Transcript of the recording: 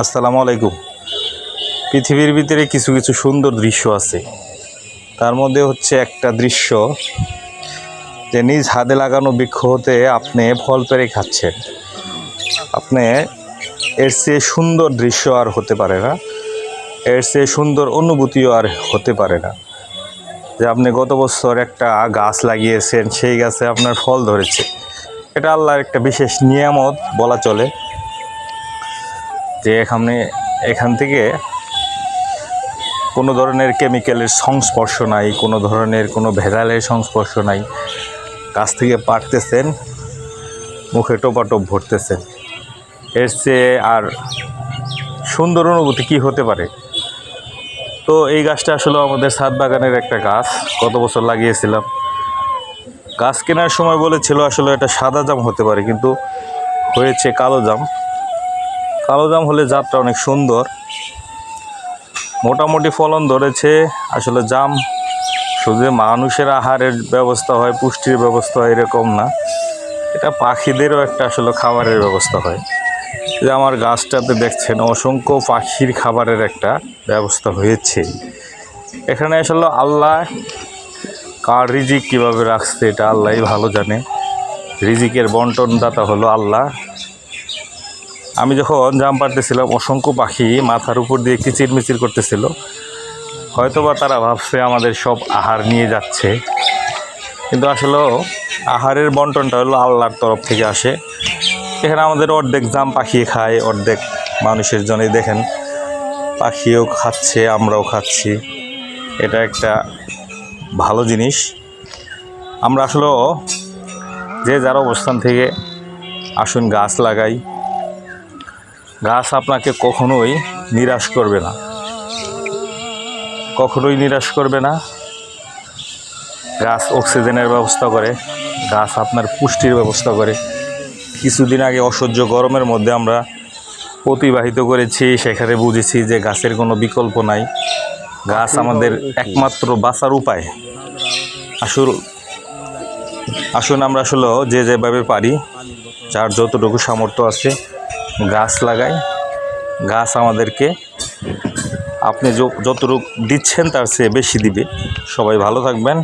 আসসালামু আলাইকুম। পৃথিবীর ভিতরে কিছু কিছু সুন্দর দৃশ্য আছে। তার মধ্যে হচ্ছে একটা দৃশ্য যে নিজ হাতে লাগানো বৃক্ষ হতে আপনি ফল পেরে খাচ্ছেন। আপনি এর চেয়ে সুন্দর দৃশ্য আর হতে পারে না। এর চেয়ে সুন্দর অনুভূতিও আর হতে পারে না। যে আপনি গত বছর একটা গাছ লাগিয়েছেন, সেই গাছে আপনার ফল ধরেছে। এটা আল্লাহর একটা বিশেষ নিয়ামত বলা চলে। যে এখানে এখান থেকে কোনো ধরনের কেমিক্যালের সংস্পর্শ নাই, কোনো ধরনের কোনো ভেজালের সংস্পর্শ নাই। গাছ থেকে পারতেছেন, মুখে টোপাটোপ ভরতেছেন। এর চেয়ে আর সুন্দর অনুভূতি কী হতে পারে? তো এই গাছটা আসলে আমাদের ছাদ বাগানের একটা গাছ, কত বছর লাগিয়েছিলাম। গাছ কেনার সময় বলেছিল আসলে এটা সাদা জাম হতে পারে, কিন্তু হয়েছে কালো জাম। কালো জাম হলে জাতটা অনেক সুন্দর। মোটামুটি ফলন ধরেছে, আসলে জাম শুধু মানুষের আহারের ব্যবস্থা হয়, পুষ্টির ব্যবস্থা হয় এরকম না। এটা পাখিদেরও একটা আসলে খাবারের ব্যবস্থা হয়। যে আমার গাছটাতে দেখছেন, অসংখ্য পাখির খাবারের একটা ব্যবস্থা হয়েছে। এখানে আসলে আল্লাহ কার রিজিক কীভাবে রাখছে, এটা আল্লাহই ভালো জানে। রিজিকের বন্টনদাতা হলো আল্লাহ। আমি যখন জাম পাড়তেছিলাম, অসংখ্য পাখি মাথার উপর দিয়ে কিচিরমিচির করতেছিল। হয়তোবা তারা ভাবছে আমাদের সব আহার নিয়ে যাচ্ছে। কিন্তু আসলে আহারের বন্টনটা হলো আল্লাহর তরফ থেকে আসে। এখানে আমাদের অর্ধেক জাম পাখি খায়, অর্ধেক মানুষের জন্যই দেখেন। পাখিও খাচ্ছে, আমরাও খাচ্ছি। এটা একটা ভালো জিনিস। আমরা আসলে যে যার অবস্থান থেকে আসুন গাছ লাগাই। গাছ আপনাকে কখনোই নিরাশ করবে না। কখনোই নিরাশ করবে না। গাছ অক্সিজেনের ব্যবস্থা করে, গাছ আপনার পুষ্টির ব্যবস্থা করে। কিছুদিন আগে অসহ্য গরমের মধ্যে আমরা অতিবাহিত করেছি, সেখানে বুঝেছি যে গাছের কোনো বিকল্প নাই। গাছ আমাদের একমাত্র বাঁচার উপায়। আসল আসুন আমরা আসলে যে যেভাবে পারি, যার যতটুকু সামর্থ্য আছে গাছ লাগাই। গাছ আমাদেরকে আপনি যতটুকু দিচ্ছেন তার চেয়ে বেশি দিবে। সবাই ভালো থাকবেন।